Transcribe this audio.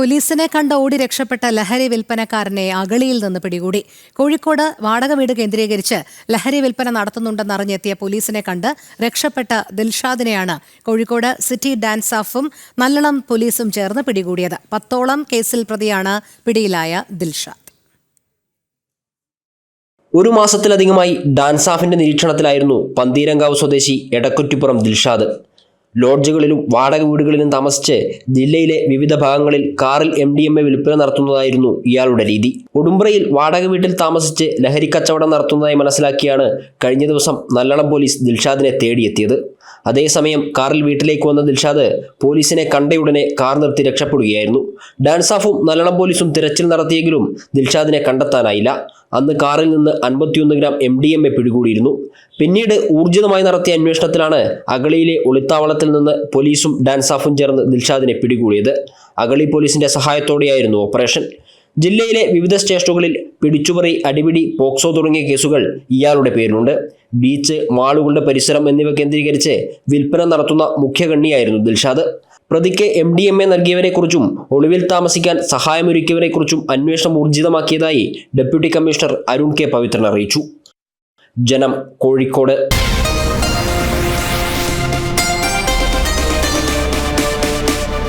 പോലീസിനെ കണ്ട ഓടി രക്ഷപ്പെട്ട ലഹരി വിൽപ്പനക്കാരനെ അഗളിയിൽ നിന്ന് പിടികൂടി. കോഴിക്കോട് വാടക വീട് കേന്ദ്രീകരിച്ച് ലഹരി വിൽപ്പന നടത്തുന്നുണ്ടെന്നറിഞ്ഞെത്തിയ പോലീസിനെ കണ്ട് രക്ഷപ്പെട്ട ദിൽഷാദിനെയാണ് കോഴിക്കോട് സിറ്റി ഡാൻസ് ഓഫും നല്ലളം പോലീസും ചേർന്ന് പിടികൂടിയത്. പത്തോളം കേസിൽ പ്രതിയാണ് പിടിയിലായ ദിൽഷാദ്. ഒരു മാസത്തിലധികമായി ഡാൻസാഫിന്റെ നിരീക്ഷണത്തിലായിരുന്നു പന്തീരങ്കാവ് സ്വദേശി എടക്കുറ്റിപ്പുറം ദിൽഷാദ്. ലോഡ്ജുകളിലും വാടക വീടുകളിലും താമസിച്ച് ജില്ലയിലെ വിവിധ ഭാഗങ്ങളിൽ കാറിൽ എം ഡി എം എ വിൽപ്പന നടത്തുന്നതായിരുന്നു ഇയാളുടെ രീതി. ഉടുമ്പ്രയിൽ വാടക വീട്ടിൽ താമസിച്ച് ലഹരി കച്ചവടം നടത്തുന്നതായി മനസ്സിലാക്കിയാണ് കഴിഞ്ഞ ദിവസം നല്ലളം പോലീസ് ദിൽഷാദിനെ തേടിയെത്തിയത്. അതേസമയം കാറിൽ വീട്ടിലേക്ക് വന്ന ദിൽഷാദ് പോലീസിനെ കണ്ടയുടനെ കാർ നിർത്തി രക്ഷപ്പെടുകയായിരുന്നു. ഡാൻസാഫും നല്ലണം പോലീസും തിരച്ചിൽ നടത്തിയെങ്കിലും ദിൽഷാദിനെ കണ്ടെത്താനായില്ല. അന്ന് കാറിൽ നിന്ന് അൻപത്തിയൊന്ന് gram M D M A പിടികൂടിയിരുന്നു. പിന്നീട് ഊർജിതമായി നടത്തിയ അന്വേഷണത്തിലാണ് അഗളിയിലെ ഒളിത്താവളത്തിൽ നിന്ന് പോലീസും ഡാൻസാഫും ചേർന്ന് ദിൽഷാദിനെ പിടികൂടിയത്. അഗളി പോലീസിന്റെ സഹായത്തോടെയായിരുന്നു ഓപ്പറേഷൻ. ജില്ലയിലെ വിവിധ സ്റ്റേഷനുകളിൽ പിടിച്ചുപറി അടിപിടി പോക്സോ തുടങ്ങിയ കേസുകൾ ഇയാളുടെ പേരിലുണ്ട്. ബീച്ച് മാളുകളുടെ പരിസരം എന്നിവ കേന്ദ്രീകരിച്ച് വിൽപ്പന നടത്തുന്ന മുഖ്യകണ്ണിയായിരുന്നു ദിൽഷാദ്. പ്രതിക്ക് എം ഡി എം എ നൽകിയവരെക്കുറിച്ചും ഒളിവിൽ താമസിക്കാൻ സഹായമൊരുക്കിയവരെക്കുറിച്ചും അന്വേഷണം ഊർജിതമാക്കിയതായി deputy commissioner Arun K Pavithran അറിയിച്ചു. ജനം കോഴിക്കോട്